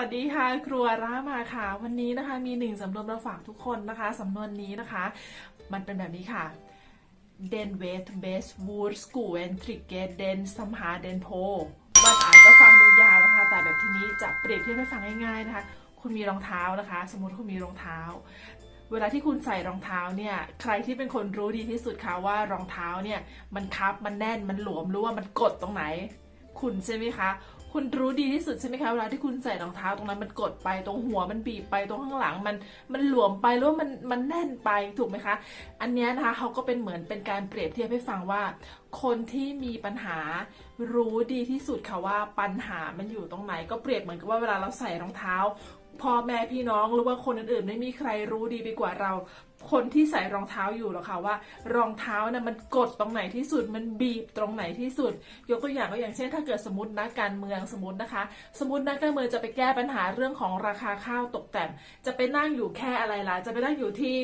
วัสดีค่ะครัวร่ามาค่ะ วันนี้นะคะมีหนึ่งสำนวนมาฝากทุกคนนะคะสำนวนนี้นะคะ มันเป็นแบบนี้ค่ะ Den vet best hvor skoen trykker den som h a den på มันอาจจะฟังดูยาวนะคะ แต่แบบทีนี้จะเปรียบเทียบให้ฟังง่ายๆนะคะ คุณมีรองเท้านะคะ สมมติคุณมีรองเท้า เวลาที่คุณใส่รองเท้าเนี่ย ใครที่เป็นคนรู้ดีที่สุดคะว่ารองเท้าเนี่ยมันคับมันแน่นมันหลวมหรือว่ามันกดตรงไหน คุณใช่ไหมคะ คุณรู้ดีที่สุดใช่ไหมคะเวลาที่คุณใส่รองเท้าตรงนั้นมันกดไปตรงหัวมันบีบไปตรงข้างหลังมันมันหลวมไปหรือว่ามันมันแน่นไปถูกไหมคะ อันเนี้ยนะคะเขาก็เป็นเหมือนเป็นการเปรียบเทียบให้ฟังว่า คนที่มีปัญหารู้ดีที่สุดค่ะว่าปัญหามันอยู่ตรงไหน ก็เปรียบเหมือนกับว่าเวลาเราใส่รองเท้าพ่อแม่พี่น้องหรือว่าคนอื่นๆ ไม่มีใครรู้ดีไปกว่าเรา คนที่ใส่รองเท้าอยู่หรอกค่ะว่ารองเท้านะ่ะมันกดตรงไหนที่สุดมันบีบตรงไหนที่สุด ยกตัวอย่างก็อย่างเช่น ถ้าเกิดสมมตินักการเมืองสมมตินะคะ สมมตินักการเมืองจะไปแก้ปัญหาเรื่องของราคาข้าวตกแต่งจะไปนั่งอยู่แค่อะไรล่ะจะไปนั่งอยู่ที่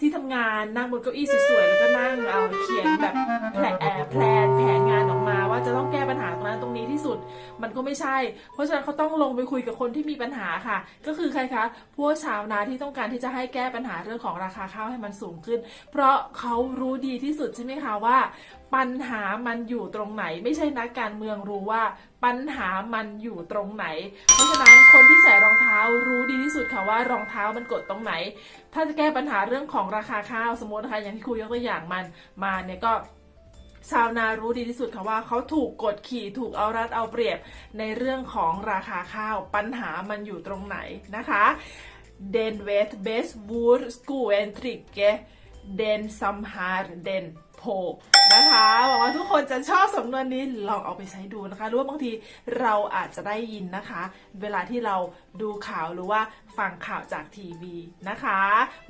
ที่ทำงานนั่งบนเก้าอี้สวยๆแล้วก็นั่งเอาเขียนแบบแผลแอบแพลนแผนงานออกมา ว่าจะต้องแก้ปัญหาตรงนั้นตรงนี้ที่สุดมันก็ไม่ใช่ เพราะฉะนั้นเขาต้องลงไปคุยกับคนที่มีปัญหาค่ะ ก็คือใครคะพวกชาวนาที่ต้องการที่จะให้แก้ปัญหาเรื่องของราคาข้าวให้มันสูงขึ้น เพราะเขารู้ดีที่สุดใช่ไหมคะว่า ปัญหามันอยู่ตรงไหน ไม่ใช่นักการเมืองรู้ว่าปัญหามันอยู่ตรงไหน เพราะฉะนั้นคนที่ใส่รองเท้ารู้ดีที่ ค่ะว่ารองเท้ามันกดตรงไหน ถ้าจะแก้ปัญหาเรื่องของราคาข้าวสมมตินะคะอย่างที่ครูยกตัวอย่างมันมาเนี่ยก็ชาวนารู้ดีที่สุดค่ะว่าเขาถูกกดขี่ถูกเอารัดเอาเปรียบในเรื่องของราคาข้าวปัญหามันอยู่ตรงไหนนะคะ Den vet best hvor skoen trykker den som har den på นะคะหวังว่าทุกคนจะชอบสำนวนนี้ลองเอาไปใช้ดูนะคะหรือว่าบางทีเราอาจจะได้ยินนะคะ เวลาที่เราดูข่าวหรือว่าฟังข่าวจากทีวีนะคะ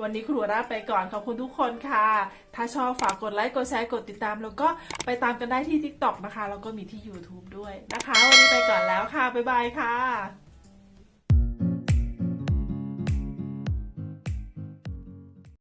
วันนี้ครูราไปก่อนขอบคุณทุกคนค่ะ ถ้าชอบฝากกดไลค์กดแชร์กดติดตาม แล้วก็ไปตามกันได้ที่ TikTok นะคะ แล้วก็มีที่ YouTube ด้วยนะคะ วันนี้ไปก่อนแล้วค่ะบ๊ายบายค่ะ